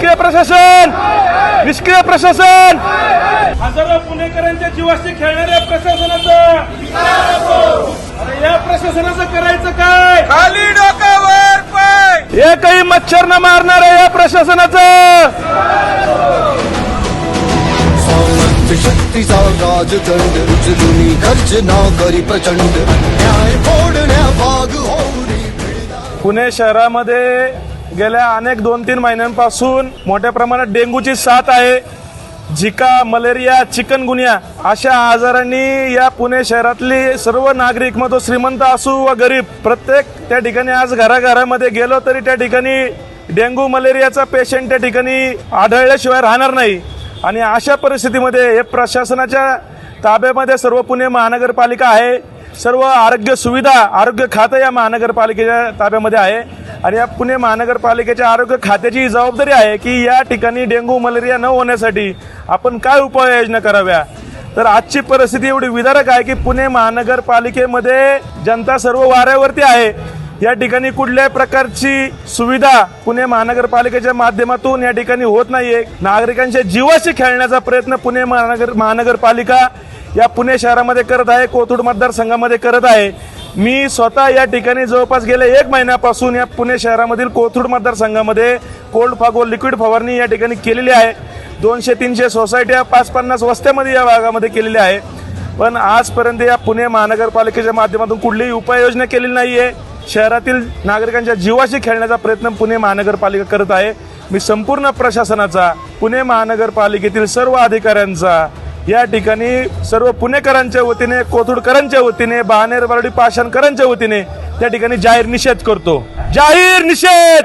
निष्क्रिय प्रशासन! निष्क्रिय प्रशासन! हजारो पुणेकरांच्या जीवाशी खेळणाऱ्या प्रशासनाचं! अरे या प्रशासनाचं करायचं काय? खाली डोक्यावर पाय! एकही मच्छर न मारणार या प्रशासनाचं! शक्तीचा राजदंड उचलून गर्जना करी प्रचंड. न्याय फोडण्या भाग होऊनी. पुणे शहरामध्ये गेल्या अनेक दोन तीन महिन्यांपासून मोठ्या प्रमाणात डेंग्यूची साथ आहे. झिका मलेरिया चिकनगुनिया अशा आजारांनी या पुणे शहरातली सर्व नागरिक मग तो श्रीमंत असू व गरीब प्रत्येक त्या ठिकाणी आज घराघरामध्ये गेलो तरी त्या ठिकाणी डेंग्यू मलेरियाचा पेशंट त्या ठिकाणी आढळल्याशिवाय राहणार नाही. आणि अशा परिस्थितीमध्ये हे प्रशासनाच्या ताब्यामध्ये सर्व पुणे महानगरपालिका आहे. सर्व आरोग्य सुविधा आरोग्य खातं या महानगरपालिकेच्या ताब्यामध्ये आहे. आणि या पुणे महानगरपालिकेच्या आरोग्य खात्याची जबाबदारी आहे की या ठिकाणी डेंग्यू मलेरिया न होण्यासाठी आपण काय उपाययोजना कराव्या? तर आजची परिस्थिती एवढी विदारक आहे की पुणे महानगरपालिकेमध्ये जनता सर्व वाऱ्यावरती आहे. या ठिकाणी कुठल्याही प्रकारची सुविधा पुणे महानगरपालिकेच्या माध्यमातून या ठिकाणी होत नाहीये. नागरिकांच्या जीवाशी खेळण्याचा प्रयत्न पुणे महानगर महानगरपालिका या पुणे शहरामध्ये करत आहे कोथरूड मतदारसंघामध्ये करत आहे. मी स्वतः या ठिकाणी जवळपास गेल्या एक महिन्यापासून या पुणे शहरामधील कोथरूड मतदारसंघामध्ये कोल्ड फागो लिक्विड फवारणी या ठिकाणी केलेली आहे. दोनशे तीनशे सोसायट्या पाच पन्नास वस्त्यामध्ये या भागामध्ये केलेल्या आहे. पण आजपर्यंत या पुणे महानगरपालिकेच्या माध्यमातून कुठलीही उपाययोजना केलेली नाही आहे शहरातील नागरिकांच्या जीवाशी खेळण्याचा प्रयत्न पुणे महानगरपालिका करत आहे. मी संपूर्ण प्रशासनाचा पुणे महानगरपालिकेतील सर्व अधिकाऱ्यांचा या ठिकाणी सर्व पुणेकरांच्या वतीने कोथुडकरांच्या वतीने बहानेर बरडी पाषाणकरांच्या वतीने त्या ठिकाणी जाहीर निषेध करतो. जाहीर निषेध!